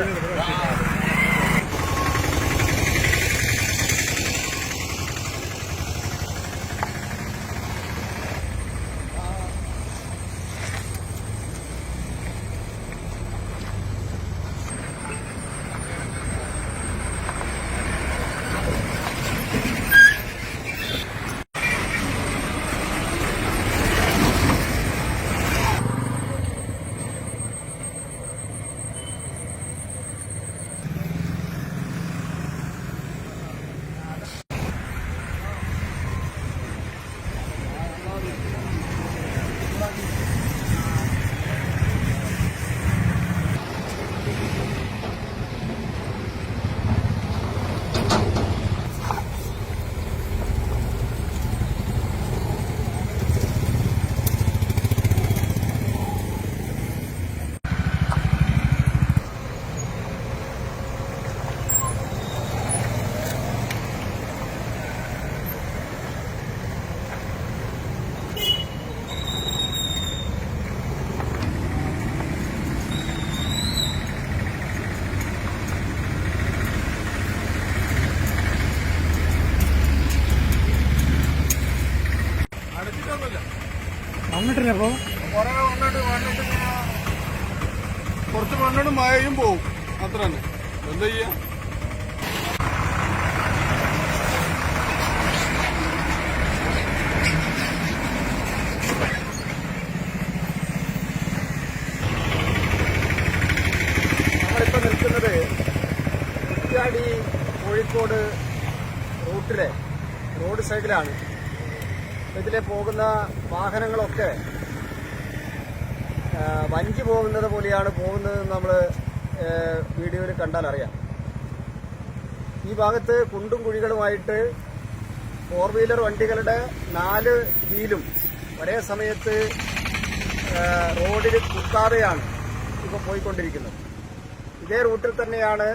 Yeah. വന്നിട്ടില്ല കുറെ കുറച്ച് മണ്ണിടും മഴയും പോവും. അത്ര തന്നെ എന്താ ചെയ്യാ? നിൽക്കുന്നത് കോഴിക്കോട് റൂട്ടിലെ റോഡ് സൈഡിലാണ്. ഇതിലെ പോകുന്ന വാഹനങ്ങളൊക്കെ വഞ്ചി പോകുന്നത് പോലെയാണ് പോകുന്നത് നമ്മൾ വീഡിയോയിൽ കണ്ടാൽ അറിയാം. ഈ ഭാഗത്ത് കുണ്ടും കുഴികളുമായിട്ട് ഫോർ വീലർ വണ്ടികളുടെ നാല് വീലും ഒരേ സമയത്ത് റോഡിൽ കുത്താതെയാണ് ഇപ്പൊ പോയിക്കൊണ്ടിരിക്കുന്നത്. ഇതേ റൂട്ടിൽ തന്നെയാണ്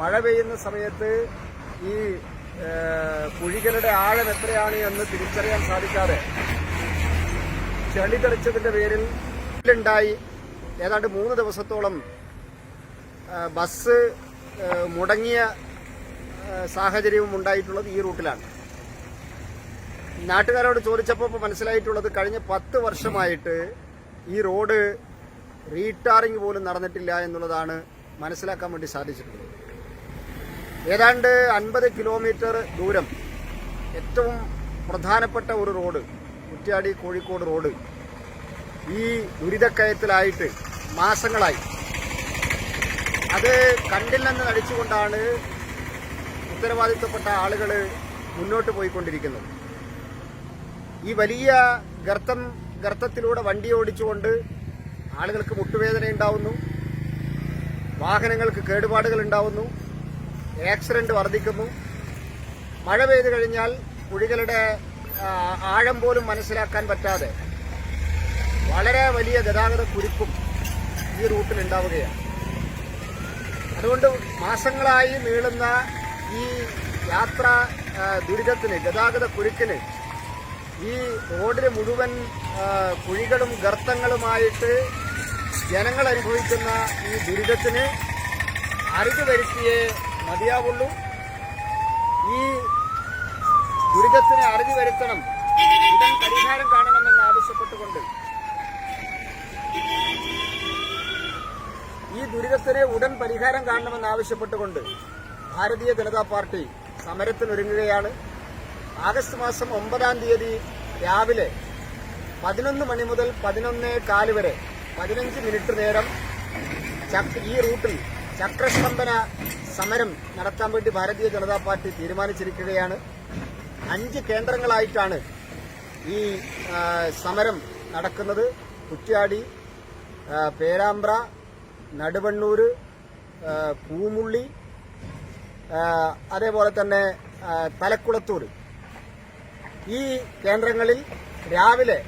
മഴ പെയ്യുന്ന സമയത്ത് ഈ കുഴികളുടെ ആഴം എത്രയാണ് എന്ന് തിരിച്ചറിയാൻ സാധിക്കാതെ ചെളി തെറിച്ചതിന്റെ പേരിൽ ഉണ്ടായി. ഏതാണ്ട് മൂന്ന് ദിവസത്തോളം ബസ് മുടങ്ങിയ സാഹചര്യവും ഉണ്ടായിട്ടുള്ളത് ഈ റൂട്ടിലാണ്. നാട്ടുകാരോട് ചോദിച്ചപ്പോൾ മനസ്സിലായിട്ടുള്ളത് കഴിഞ്ഞ പത്ത് വർഷമായിട്ട് ഈ റോഡ് റീടാറിങ് പോലും നടന്നിട്ടില്ല എന്നുള്ളതാണ് മനസ്സിലാക്കാൻ വേണ്ടി സാധിച്ചിട്ടുള്ളത്. ഏതാണ്ട് അൻപത് കിലോമീറ്റർ ദൂരം ഏറ്റവും പ്രധാനപ്പെട്ട ഒരു റോഡ് കുറ്റ്യാടി കോഴിക്കോട് റോഡ്. ഈ ദുരിതക്കയത്തിലായിട്ട് മാസങ്ങളായി. അത് കണ്ടില്ലെന്ന് നടിച്ചുകൊണ്ടാണ് ഉത്തരവാദിത്തപ്പെട്ട ആളുകൾ മുന്നോട്ട് പോയിക്കൊണ്ടിരിക്കുന്നത്. ഈ വലിയ ഗർത്തം ഗർത്തത്തിലൂടെ വണ്ടി ഓടിച്ചുകൊണ്ട് ആളുകൾക്ക് മുട്ടുവേദന ഉണ്ടാവുന്നു വാഹനങ്ങൾക്ക് കേടുപാടുകൾ ഉണ്ടാവുന്നു. ആക്സിഡന്റ് വർദ്ധിക്കുന്നു. മഴ പെയ്തു കഴിഞ്ഞാൽ കുഴികളുടെ ആഴം പോലും മനസ്സിലാക്കാൻ പറ്റാതെ വളരെ വലിയ ഗതാഗത കുരുക്കും ഈ റൂട്ടിൽ ഉണ്ടാവുകയാണ്. അതുകൊണ്ട് മാസങ്ങളായി നീളുന്ന ഈ യാത്ര ദുരിതത്തിന് ഗതാഗത കുരുക്കിന് ഈ റോഡിന് മുഴുവൻ കുഴികളും ഗർത്തങ്ങളുമായിട്ട് ജനങ്ങൾ അനുഭവിക്കുന്ന ഈ ദുരിതത്തിന് അറിവ് വരുത്തിയേ മതിയാവുള്ളൂ. ഈ ദുരിതത്തിന് അറിഞ്ഞു വരുത്തണം. ഉടൻ പരിഹാരം കാണണമെന്ന് ആവശ്യപ്പെട്ടുകൊണ്ട്. ഈ ദുരിതത്തിന് ഉടൻ പരിഹാരം കാണണമെന്ന് ആവശ്യപ്പെട്ടുകൊണ്ട് ഭാരതീയ ജനതാ പാർട്ടി സമരത്തിനൊരുങ്ങുകയാണ്. ആഗസ്റ്റ് മാസം ഒമ്പതാം തീയതി രാവിലെ പതിനൊന്ന് മണി മുതൽ പതിനൊന്നേ കാൽ വരെ പതിനഞ്ച് മിനിറ്റ് നേരം ഈ റൂട്ടിൽ ചക്രസ്തംഭന സമരം നടത്താൻ വേണ്ടി ഭാരതീയ ജനതാ പാർട്ടി തീരുമാനിച്ചിരിക്കുകയാണ്. അഞ്ച് കേന്ദ്രങ്ങളായിട്ടാണ് ഈ സമരം നടക്കുന്നത്. കുറ്റ്യാടി പേരാമ്പ്ര നടുവണ്ണൂർ പൂമുള്ളി അതേപോലെ തന്നെ തലക്കുളത്തൂർ ഈ കേന്ദ്രങ്ങളിൽ രാവിലെ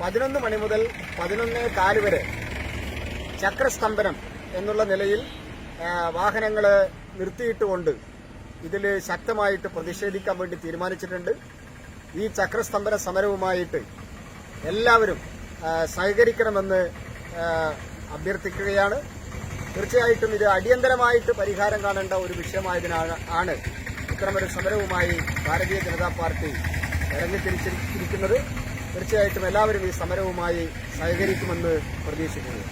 പതിനൊന്ന് മണി മുതൽ പതിനൊന്നേ കാൽ വരെ ചക്രസ്തംഭനം എന്നുള്ള നിലയിൽ വാഹനങ്ങൾ നിർത്തിയിട്ടുകൊണ്ട് ഇതിൽ ശക്തമായിട്ട് പ്രതിഷേധിക്കാൻ വേണ്ടി തീരുമാനിച്ചിട്ടുണ്ട്. ഈ ചക്രസ്തംഭന സമരവുമായിട്ട് എല്ലാവരും സഹകരിക്കണമെന്ന് അഭ്യർത്ഥിക്കുകയാണ്. തീർച്ചയായിട്ടും ഇത് അടിയന്തരമായിട്ട് പരിഹാരം കാണേണ്ട ഒരു വിഷയമായതിനാണ് ആണ് ഇത്തരമൊരു സമരവുമായി ഭാരതീയ ജനതാ പാർട്ടി ഇറങ്ങിത്തിരിച്ചിരിക്കുന്നത്. തീർച്ചയായിട്ടും എല്ലാവരും ഈ സമരവുമായി സഹകരിക്കുമെന്ന് പ്രതീക്ഷിക്കുന്നു.